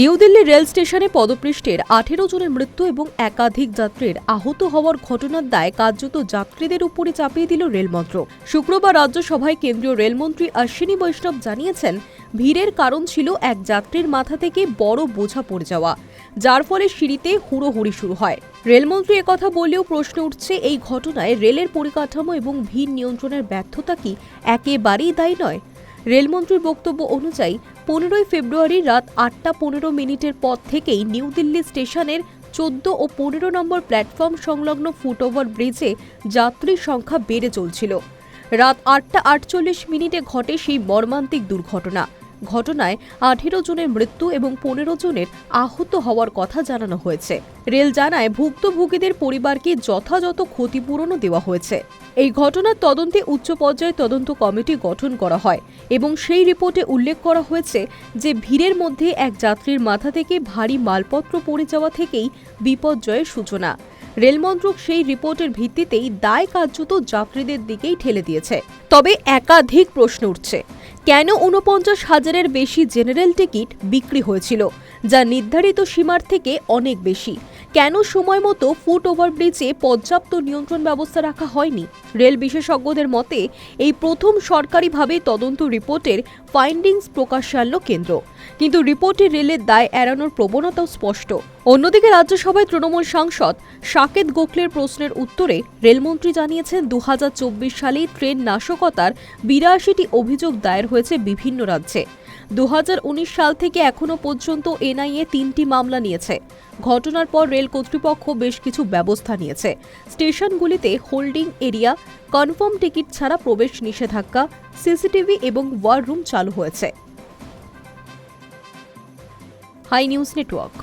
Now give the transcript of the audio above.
New Delhi rail স্টেশনে পদপৃষ্ঠের আঠেরো জনের মৃত্যু এবং একাধিক যাত্রীর আহত হওয়ার ঘটনার দায় কার্যত যাত্রীদের উপরে চাপিয়ে দিল রেলমন্ত্রক শুক্রবার রাজ্যসভায় কেন্দ্রীয় রেলমন্ত্রী অশ্বিনী বৈষ্ণব জানিয়েছেন, ভিড়ের কারণ ছিল এক যাত্রীর মাথা থেকে বড় বোঝা পড়ে যাওয়া, যার ফলে সিঁড়িতে হুড়োহুড়ি শুরু হয়। রেলমন্ত্রী একথা বলেও প্রশ্ন উঠছে, এই ঘটনায় রেলের পরিকাঠামো এবং ভিড় নিয়ন্ত্রণের ব্যর্থতা কি একেবারেই দায়ী নয়? রেলমন্ত্রীর বক্তব্য অনুযায়ী, পনেরোই ফেব্রুয়ারি রাত আটটা পনেরো মিনিটের পর থেকেই নিউ দিল্লি স্টেশনের চোদ্দ ও পনেরো নম্বর প্ল্যাটফর্ম সংলগ্ন ফুটওভার ব্রিজে যাত্রীর সংখ্যা বেড়ে চলছিল। রাত আটটা আটচল্লিশ মিনিটে ঘটে সেই মর্মান্তিক দুর্ঘটনা। ঘটনায় আঠেরো জনের মৃত্যু এবং পনেরো জনের আহত হওয়ার কথা জানানো হয়েছে। রেল জানায় ভুক্তভোগীদের পরিবারকে যথাযথ ক্ষতিপূরণও দেওয়া হয়েছে। এই ঘটনার তদন্তে উচ্চ পর্যায়ে তদন্ত কমিটি গঠন করা হয় এবং সেই রিপোর্টে উল্লেখ করা হয়েছে যে ভিড়ের মধ্যে এক যাত্রীর মাথা থেকে ভারী মালপত্র পড়ে যাওয়া থেকেই বিপর্যয়ের সূচনা। রেলমন্ত্রক সেই রিপোর্টের ভিত্তিতেই দায় কার্যত যাত্রীদের দিকেই ঠেলে দিয়েছে। তবে একাধিক প্রশ্ন উঠছে। কেন ঊনপঞ্চাশ হাজারের বেশি জেনারেল টিকিট বিক্রি হয়েছিল? যা নির্ধারিত সীমার থেকে অনেক বেশি। কেন সময় মতো ফুট ওভারব্রিজে পর্যাপ্ত নিয়ন্ত্রণ ব্যবস্থা রাখা হয়নি? রেল বিশেষজ্ঞদের মতে, এই প্রথম সরকারিভাবে তদন্ত রিপোর্টের ফাইন্ডিংস প্রকাশ আনল কেন্দ্র। কিন্তু রিপোর্টে রেলের দায় এড়ানোর প্রবণতাও স্পষ্ট। অন্যদিকে রাজ্যসভায় তৃণমূল সাংসদ সাকেত গোখলের প্রশ্নের উত্তরে রেলমন্ত্রী জানিয়েছেন দু সালে ট্রেন নাশকতার বিরাশিটি অভিযোগ দায়ের হয়েছে বিভিন্ন রাজ্যে। দুহাজার উনিশ সাল থেকে এখনও পর্যন্ত এনআইএ তিনটি মামলা নিয়েছে। ঘটনার পর রেল কর্তৃপক্ষ বেশ কিছু ব্যবস্থা নিয়েছে। স্টেশনগুলিতে হোল্ডিং এরিয়া, কনফার্ম টিকিট ছাড়া প্রবেশ নিষেধাজ্ঞা, সিসিটিভি এবং ওয়ার রুম চালু হয়েছে। High news network.